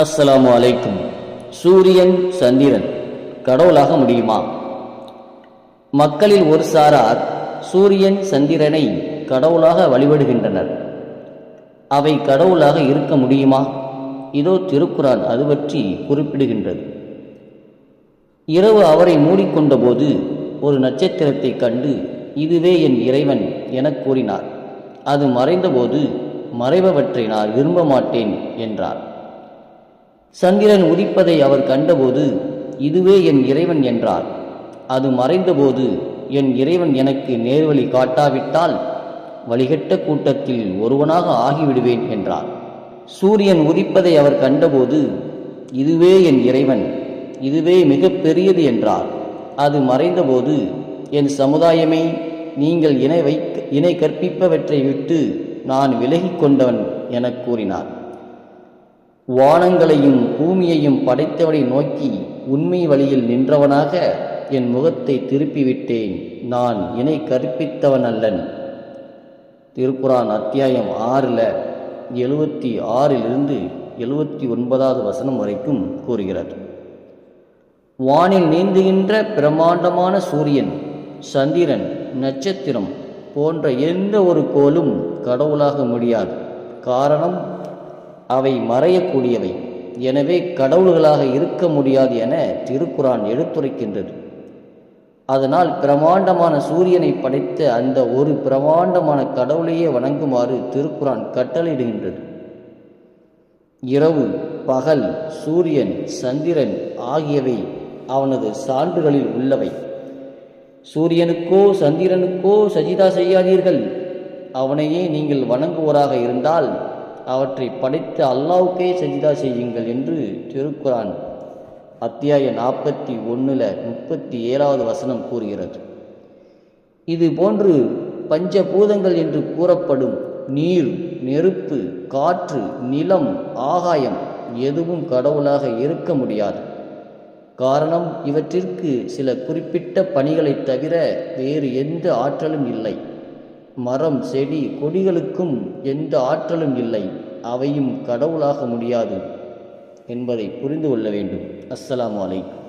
அஸ்ஸலாமு அலைக்கும். சூரியன் சந்திரன் கடவுளாக முடியுமா? மக்களில் ஒரு சாரார் சூரியன் சந்திரனை கடவுளாக வழிபடுகின்றனர். அவை கடவுளாக இருக்க முடியுமா? இதோ திருக்குறான் அது பற்றி குறிப்பிடுகின்றது. இரவு அவரை மூடிக்கொண்டபோது ஒரு நட்சத்திரத்தைக் கண்டு இதுவே என் இறைவன் என கூறினார். அது மறைந்தபோது மறைபவற்றை நான் விரும்ப மாட்டேன் என்றார். சந்திரன் உதிப்பதை அவர் கண்டபோது இதுவே என் இறைவன் என்றார். அது மறைந்தபோது என் இறைவன் எனக்கு நேர்வழி காட்டாவிட்டால் வழிகட்ட கூட்டத்தில் ஒருவனாக ஆகிவிடுவேன் என்றார். சூரியன் உதிப்பதை அவர் கண்டபோது இதுவே என் இறைவன் இதுவே மிக பெரியது என்றார். அது மறைந்தபோது என் சமுதாயமே நீங்கள் இணை வைக்க இணை கற்பிப்பவற்றை விட்டு நான் விலகி கொண்டவன் எனக் கூறினார். வானங்களையும் பூமியையும் படைத்தவனை நோக்கி உண்மை வழியில் நின்றவனாக என் முகத்தை திருப்பிவிட்டேன். நான் இணை கற்பித்தவன் அல்லன். திருக்குரான் அத்தியாயம் ஆறில் எழுபத்தி ஆறிலிருந்து எழுபத்தி ஒன்பதாவது வசனம் வரைக்கும் கூறுகிறது. வானில் நீந்துகின்ற பிரமாண்டமான சூரியன் சந்திரன் நட்சத்திரம் போன்ற எந்த ஒரு கோலும் கடவுளாக முடியாது. காரணம் அவை மறையக்கூடியவை. எனவே கடவுள்களாக இருக்க முடியாது என திருக்குரான் எடுத்துரைக்கின்றது. அதனால் பிரமாண்டமான சூரியனை படைத்த அந்த ஒரு பிரமாண்டமான கடவுளையே வணங்குமாறு திருக்குரான் கட்டளையிடுகின்றது. இரவு பகல் சூரியன் சந்திரன் ஆகியவை அவனது சான்றுகளில் உள்ளவை. சூரியனுக்கோ சந்திரனுக்கோ சஜிதா செய்யாதீர்கள். அவனையே நீங்கள் வணங்குவோராக இருந்தால் அவற்றை படைத்த அல்லாவுக்கே சஜிதா செய்யுங்கள் என்று திருக்குரான் அத்தியாய நாற்பத்தி ஒன்றில் முப்பத்தி ஏழாவது வசனம் கூறுகிறது. இது போன்று பஞ்சபூதங்கள் என்று கூறப்படும் நீர் நெருப்பு காற்று நிலம் ஆகாயம் எதுவும் கடவுளாக இருக்க முடியாது. காரணம் இவற்றிற்கு சில குறிப்பிட்ட பணிகளைத் தவிர வேறு எந்த ஆற்றலும் இல்லை. மரம் செடி கொடிகளுக்கும் எந்த ஆற்றலும் இல்லை. அவையும் கடவுளாக முடியாது என்பதை புரிந்து கொள்ள வேண்டும். அஸ்ஸலாம் வலைக்கும்